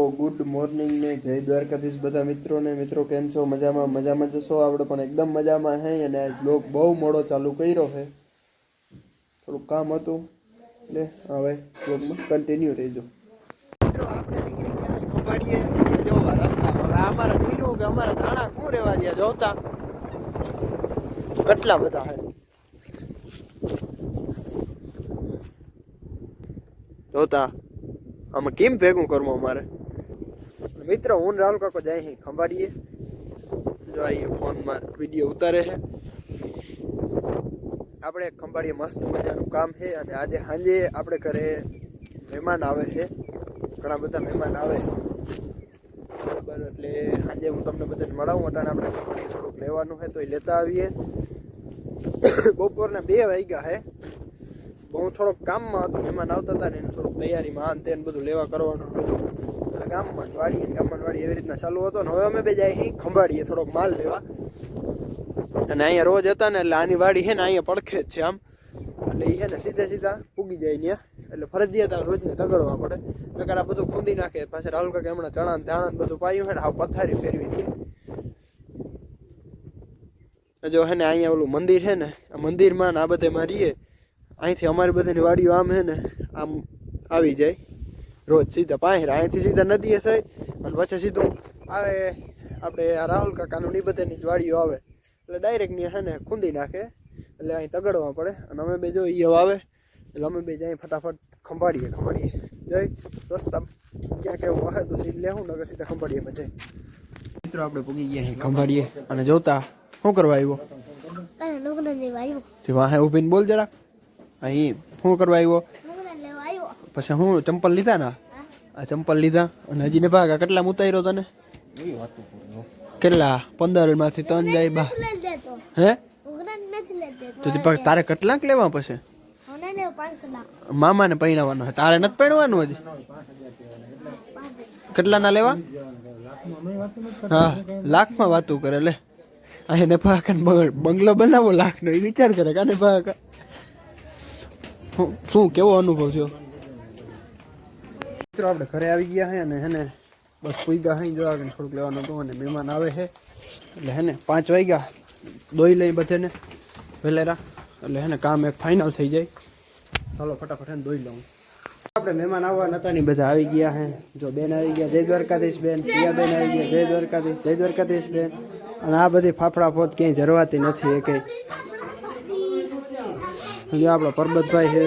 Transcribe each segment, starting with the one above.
Good morning ને જય દ્વારકાધીશ બધા મિત્રોને. મિત્રો, કેમ છો? મજામાં? મજામાં જશો આપણે પણ એકદમ મજામાં હે, અને આ બહુ મોડો ચાલુ કર્યો છે થોડું કામ હતું. એટલે હવે બ્લોગમાં કન્ટિન્યુ રહેજો. મિત્રો, આપણે નીકળી ગયા ખંભાળીએ જોવા રસ્તા હવે અમારા ધીરો કે અમારા ધાણા શું રહેવા દે? જોતા. કેટલા બધા હે? જોતા. આમાં કેમ ભેગું કરવું અમારે? મિત્ર, હું રાહુલ કાકો જાય અહીં ખંભાળીએ. જો અહીંયા ફોનમાં વીડિયો ઉતારે છે આપણે ખંભાળીએ મસ્ત મજાનું કામ છે અને આજે સાંજે આપણે ઘરે મહેમાન આવે છે ઘણા બધા મહેમાન આવે. બરાબર, એટલે સાંજે હું તમને બધાને મળાવું અટાણે આપણે થોડુંક લેવાનું છે તો એ લેતા આવીએ. બપોરના બે વાગ્યા છે હું થોડોક કામમાં હતો, મહેમાન આવતા હતા ને એને થોડુંક તૈયારીમાં આ તે બધું લેવા કરવાનું હતું. એટલે ગામમાં જ વાડીએ ને ગામમાં વાડી એવી રીતના ચાલુ હતો ને હવે અમે બે જાય અહીં ખંભાળીએ થોડોક માલ લેવા. અને અહીંયા રોજ હતા ને એટલે આની વાડી છે ને અહીંયા પડખે જ છે આમ. એટલે એ છે ને સીધા સીધા પૂગી જાય ત્યાં એટલે ફરજિયાત રોજને તગડવા પડે. નકર આ બધું ખૂંદી નાખે પાછળ રાહુલ કાકા હમણાં ચણા ધાણા બધું પાયું છે ને આ પથારી ફેરવી દે. જો હે ને અહીંયા ઓલું મંદિર છે ને, આ મંદિરમાં ને આ બધે માં રહીએ અહીંથી અમારી બધાની વાડીઓ આમ છે ને, આમ આવી જાય. રોજ સીધા પાંહેર અહીંથી સીધા નદીએ થઈ અને પછી સીધું આવે આપણે આ રાહુલ કાકાનું ની બધાની જ વાડીઓ આવે. એટલે ડાયરેક્ટની હે ને ખૂંદી નાખે. એટલે અહીં તગડવા પડે. અને અમે બે જો ઈ આવે. એટલે અમે બે જઈ ફટાફટ ખંભાળીએ ખંભાળીએ. જઈ રસ્તા ક્યાં કેવું વાહે તો સીધ લેવું નગર સીધા ખંભાળીએમાં જઈ. મિત્રો આપણે પૂગી ગયા અહીં ખંભાળીએ. અને જોતા શું કરવા આવ્યો? વાહે ઊભીને બોલ જરા અહીં શું કરવા આવ્યો? પછી હું ચંપલ લીધા ના આ ચંપલ લીધા. અને હજી ને ભાગા કેટલા ઉતાર્યો તને? કેટલા? પંદરમાંથી ત્રણ જાય બા. હે? તો તારે કેટલાક લેવા પછી? મામાને છે તારે નથી પહેરવાનું હજી? કેટલાના લેવા? હા લાખમાં વાતું કરે. લે. અહીં ને ભાગા બંગલો બનાવો લાખનો. એ વિચાર કરે કાને ભાગા. શું- શું કેવો અનુભવ થયો? મિત્રો, આપણે ઘરે આવી ગયા હે અને હેને બસ પૂગ્યા હઈ જોવા કે થોડુંક લેવાનું હતું અને મહેમાન આવે છે એટલે હેને પાંચ વાગ્યા, દોઈ લઈ બધાને વેલેરા. એટલે હેને કામ એક ફાઇનલ થઈ જાય. ચાલો ફટાફટ હેને દોઈ લઉં. આપણે મહેમાન આવવા નતા ની બધા આવી ગયા હે. જો બેન આવી ગયા, જય દ્વારકાધીશ બેન. પ્રિયા બેન આવી ગયા, જય દ્વારકાધીશ જય દ્વારકાધીશ બેન. અને આ બધી ફાફડા ફોત ક્યાંય જરવાતી નથી એ કઈ. જો આપણો પરબતભાઈ છે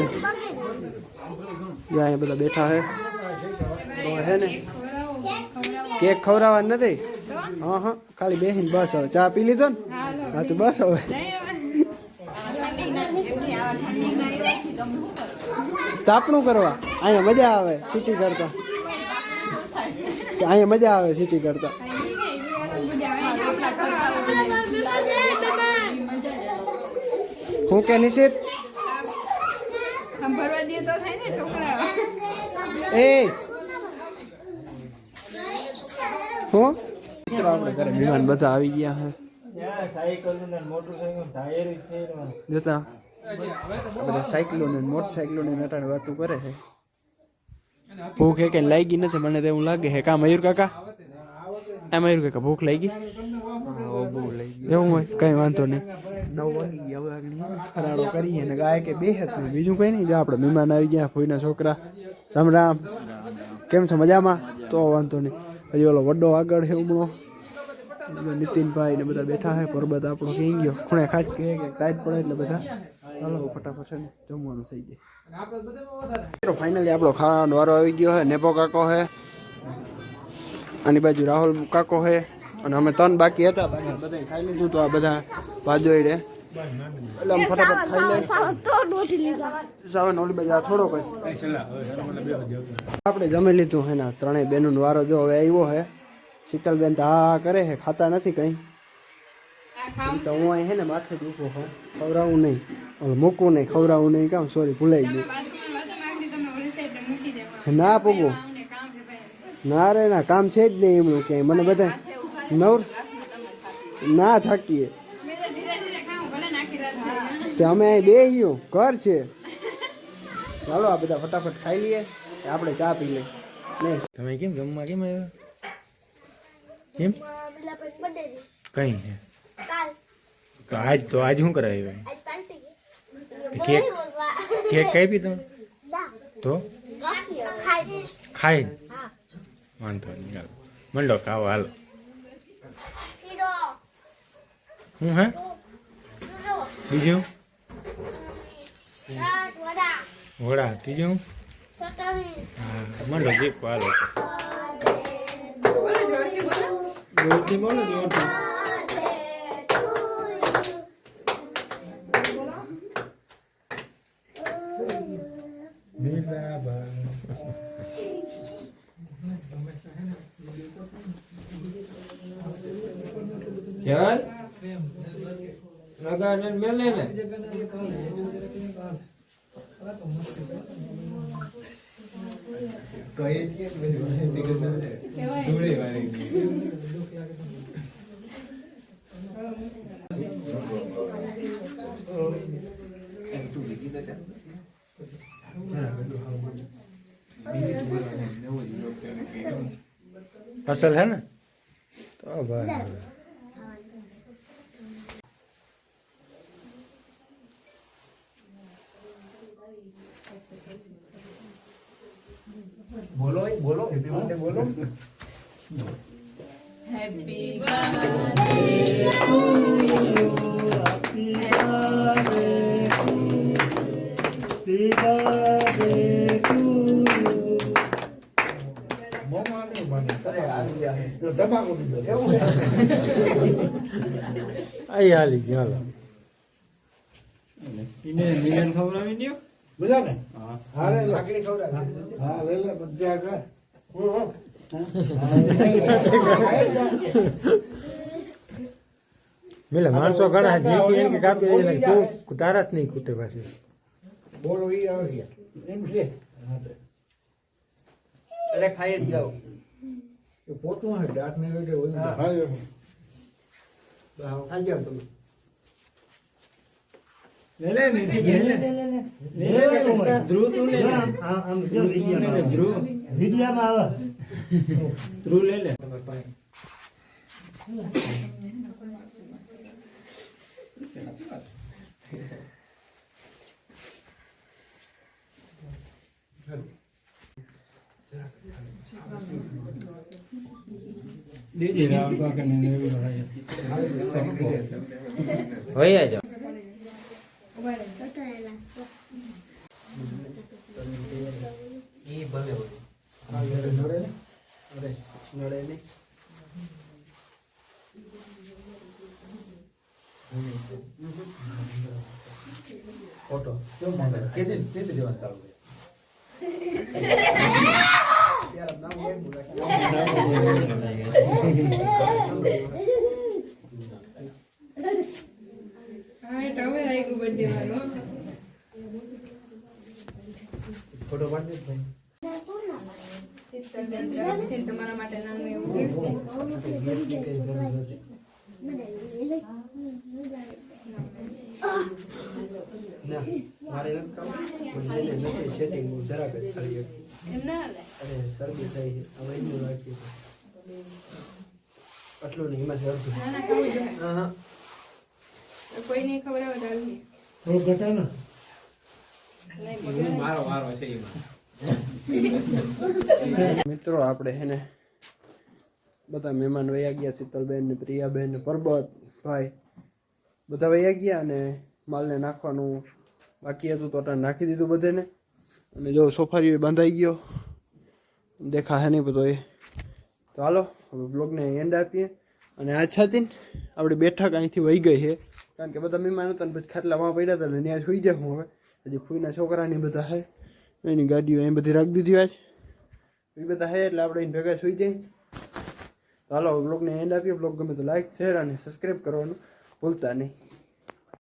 જો અહીંયા બધા બેઠા છે તો હે ને? કેક ખવડાવવા નથી? હા હા. ખાલી બેસીને બસ હવે. ચા પી લીધો ને? હા તો બસ હવે. તાપણું કરવા? અહીંયા મજા આવે સિટી કરતા. અહીંયા મજા આવે સિટી કરતા. હું કે નિશિત? ભરવા દે તો થાય ને છોકરા એ હું? આપણે ઘરે મહેમાન બધા આવી ગયા છે. જોતા? બધા સાયકલો ને મોટરસાયકલો ને નટાણે વાતું કરે છે. ભૂખ કે લાગી નથી મને તો એવું લાગે છે. કા મયુર કાકા? આ મયુર કાકા ભૂખ લાગી? એવું હોય કઈ વાંધો નહીં. નવ વાગી ગયા હવે આગળ ફરાળો કરીએ ને ગાય કે બે હતું બીજું કઈ નહીં. જો આપણે મહેમાન આવી ગયા ભોઈના છોકરા. રામ રામ. કેમ છો મજામાં? તો વાંધો નહીં. હજી ઓલો વડો આગળ છે હમણો. નીતિનભાઈ ને બધા બેઠા છે, પરબત આપણો કહી ગયો? ખૂણે ખાસ કહે કે ટાઈટ પડે એટલે બધા. ચાલો ફટાફટ છે ને જમવાનું થઈ જાય ફાઇનલી આપણો ખાવાનો વારો આવી ગયો છે, નેપો કાકો છે, આની બાજુ રાહુલ કાકો છે, અને અમે ત્રણ બાકી હતા બધા ખાઈ લીધું, તો આ બધા બાજુ રે એટલે આમ ફટાફટ ખાઈ લે સાવ તો દોઢ લીધા સાવન ઓલી બાજુ આ થોડો કઈ. આપણે જમી લીધું હે ના ત્રણેય બેનો વારો જો હવે આવ્યો હે. શીતલબેન તો હા હા કરે છે ખાતા નથી કઈ. એમ તો હું અહીં હે ને માથે જ ઊભો હોઉં. ખવડાવું નહીં. ઓલું મૂકવું નહીં ખવડાવું નહીં કામ સોરી ભૂલાઈ ગયું. તમને ઓલી સાઈડ મૂકી દેવા ના પૂગું. અમને કામ છે ભાઈ ના રે ના કામ છે જ નહીં એમનું ક્યાંય. મને બધા નવર ના થાકીએ. અમે અહીં બે ગયું ઘર છે. ચાલો આ બધા ફટાફટ ખાઈ લઈએ. આપણે ચા પી લઈએ. નહીં. તમે કેમ જમવા કેમ આવ્યા? કેમ? કઈ છે તો આજ તો આજ શું પાર્ટી કેક કેક કાપી તમે? તો? ખાઈ. ખાઈ વાંધો નહીં ચાલો. મંડો ખાવો હાલો. હું હે? બીજું રાત વડા વડા ત્રીજું ચટણી હા મંડો જીપ હાલો બોલો જોરથી બોલો જોરથી બોલો જોરથી ચાલ લગાડ ને મેલે ને અસલ હે ને? તો ભાઈ. બોલો બોલો હેપી બર્થડે બોલો. હેપી ધમાકો દીધો એવું આઈ હાલી ગયો હાલો મિલન ખવડાવી દો બધા ને હા લે. લાકડી ખવડાવી હા લે લે બધા કર મિલે માણસો ઘણા કે કાપી દે તું તારા જ નહીં ખૂટે પાછી. બોલો ઈ આવે ગયા એમ છે. એટલે ખાઈ જ જાઓ. એ પોતું હે ડાટ ને હોય હા. હા આ જાવ તમે. લે લે ને લે. લે ધ્રુવ તું લે લે. ધ્રુવ વિડીયામાં આવે. ધ્રુવ. લે લે. તમારા પાસે. દીદી રામ કાકા ને લેવી હોય જાઓ આ ઘરે નડે ને અરે નડે નહીં ફોટો. કેમ માંગે કેદી કેદી દેવાનું ચાલુ ફોટો પાડી દે સિસ્ટર બેન તરફથી તમારા માટે નાનું એવું ગિફ્ટ છે. ના મારે નથી ખાવું. પણ જેને નથી setting હું જરાક જ ખાલી એક. એમ ના હાલે? અરે શરદી થઈ છે. હવે એનું આટલું નહીં એમાંથી અડધું. હા હા. કોઈ નહીં ખબર આવે તો થોડું ઘટા ને. મારો વારો છે એમાં. મિત્રો આપણે હે ને બધા મહેમાન વયા ગયા શીતલબેન ને પ્રિયાબેન ને પરબત ભાઈ બધા વયા ગયા અને માલને નાખવાનું બાકી હતું તો અટાણે નાખી દીધું બધાને. અને જો સોફારીઓ બંધાઈ ગયો. દેખા હે નહીં બધો એ. તો હાલો, હવે બ્લોગને એન્ડ આપીએ. અને આ છાતીન આપણે બેઠક અહીંથી વહી ગઈ છે. કારણ કે બધા મહેમાન હતા પછી પછી ખાટલામાં પડ્યા હતા અને ત્યાં સુઈ હું હવે. હજી ફૂઈના છોકરાની બધા છે. એની ગાડીઓ એ બધી રાખી દીધી આજ એ બધા હે એટલે આપણે એને ભેગા સુઈ જઈએ. હાલો બ્લોગને એન્ડ આપીએ. બ્લોગ ગમે તો લાઈક શેર અને સબસ્ક્રાઈબ કરવાનું ભૂલતા નહીં.